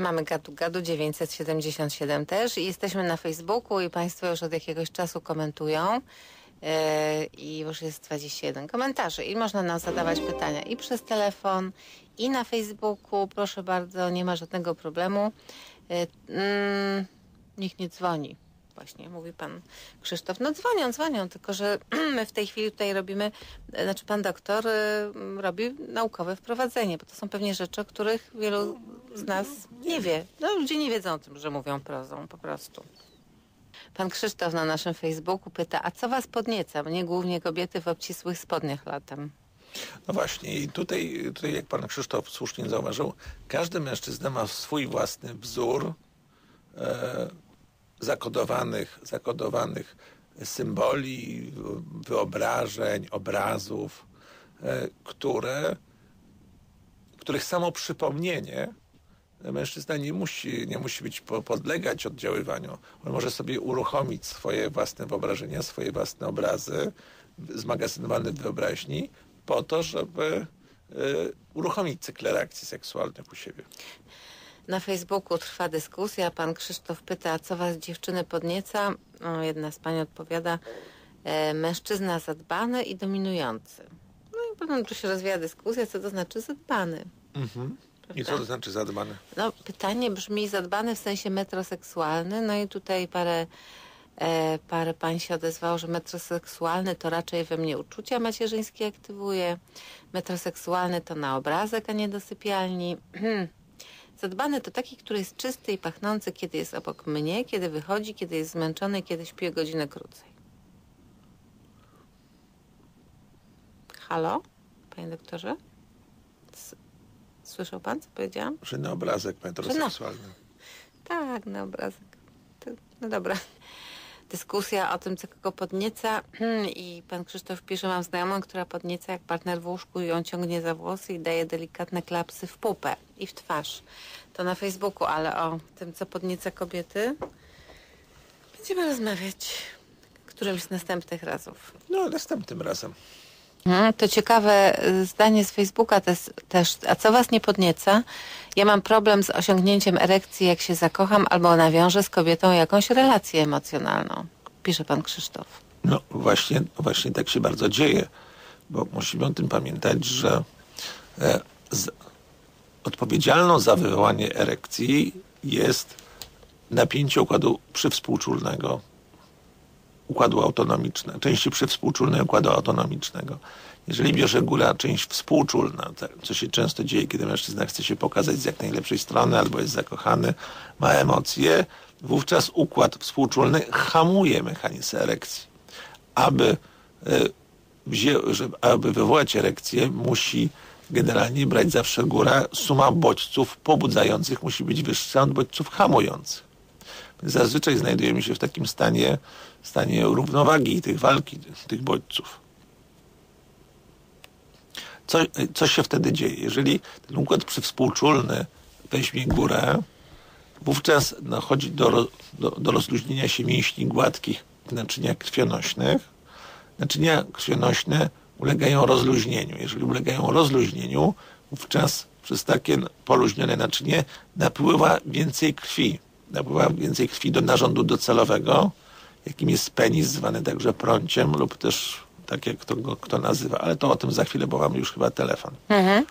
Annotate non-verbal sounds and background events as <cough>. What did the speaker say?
Mamy gadu gadu 977 też i jesteśmy na Facebooku i Państwo już od jakiegoś czasu komentują. Yy, I już jest 21 komentarzy i można nam zadawać pytania i przez telefon, i na Facebooku. Proszę bardzo, nie ma żadnego problemu. Yy, mm, nikt nie dzwoni. Właśnie, mówi pan Krzysztof. No dzwonią, dzwonią, tylko że <clears throat> my w tej chwili tutaj robimy, e, znaczy pan doktor robi naukowe wprowadzenie, bo to są pewnie rzeczy, o których wielu z nas nie wie. No ludzie nie wiedzą o tym, że mówią prozą po prostu. Pan Krzysztof na naszym Facebooku pyta, a co was podnieca? Mnie głównie kobiety w obcisłych spodniach latem. No właśnie i tutaj, tutaj jak pan Krzysztof słusznie zauważył, każdy mężczyzna ma swój własny wzór e, zakodowanych, zakodowanych symboli, wyobrażeń, obrazów, e, które, których samo przypomnienie mężczyzna nie musi, nie musi być podlegać oddziaływaniu. On może sobie uruchomić swoje własne wyobrażenia, swoje własne obrazy zmagazynowane w wyobraźni po to, żeby y, uruchomić cykle reakcji seksualnych u siebie. Na Facebooku trwa dyskusja. Pan Krzysztof pyta, co was dziewczyny podnieca? No, jedna z pani odpowiada, e, mężczyzna zadbany i dominujący. No i potem tu się rozwija dyskusja, co to znaczy zadbany. Mhm. I co to znaczy zadbany? No, pytanie brzmi zadbany w sensie metroseksualny. No i tutaj parę, e, parę pań się odezwało, że metroseksualny to raczej we mnie uczucia macierzyńskie aktywuje. Metroseksualny to na obrazek, a nie do sypialni. <clears throat> Zadbany to taki, który jest czysty i pachnący, kiedy jest obok mnie, kiedy wychodzi, kiedy jest zmęczony, kiedy śpi godzinę krócej. Halo, panie doktorze? Słyszał pan, co powiedziałam? Że na obrazek metroseksualny. Tak, na obrazek. To, no dobra. Dyskusja o tym, co kogo podnieca i pan Krzysztof pisze, mam znajomą, która podnieca jak partner w łóżku i ją ciągnie za włosy i daje delikatne klapsy w pupę i w twarz. To na Facebooku, ale o tym, co podnieca kobiety będziemy rozmawiać którymś z następnych razów. No, następnym razem. To ciekawe y, zdanie z Facebooka też. A co was nie podnieca? Ja mam problem z osiągnięciem erekcji, jak się zakocham albo nawiążę z kobietą jakąś relację emocjonalną. Pisze pan Krzysztof. No właśnie, właśnie tak się bardzo dzieje, bo musimy o tym pamiętać, że e, z, odpowiedzialną za wywołanie erekcji jest napięcie układu przywspółczulnego, układu autonomicznego, części przywspółczulnej układu autonomicznego. Jeżeli bierze góra część współczulna, co się często dzieje, kiedy mężczyzna chce się pokazać z jak najlepszej strony albo jest zakochany, ma emocje, wówczas układ współczulny hamuje mechanizm erekcji. Aby, e, wzię, żeby, aby wywołać erekcję, musi generalnie brać zawsze góra suma bodźców pobudzających musi być wyższa od bodźców hamujących. Zazwyczaj znajdujemy się w takim stanie, stanie równowagi tych walki, tych bodźców. Co, co się wtedy dzieje? Jeżeli ten układ przywspółczulny weźmie górę, wówczas dochodzi do, do, do rozluźnienia się mięśni gładkich naczyniach krwionośnych. Naczynia krwionośne ulegają rozluźnieniu. Jeżeli ulegają rozluźnieniu, wówczas przez takie poluźnione naczynie napływa więcej krwi. Napływa więcej krwi do narządu docelowego, jakim jest penis, zwany także prąciem lub też tak jak to go kto nazywa. Ale to o tym za chwilę, bo mamy już chyba telefon. Mhm.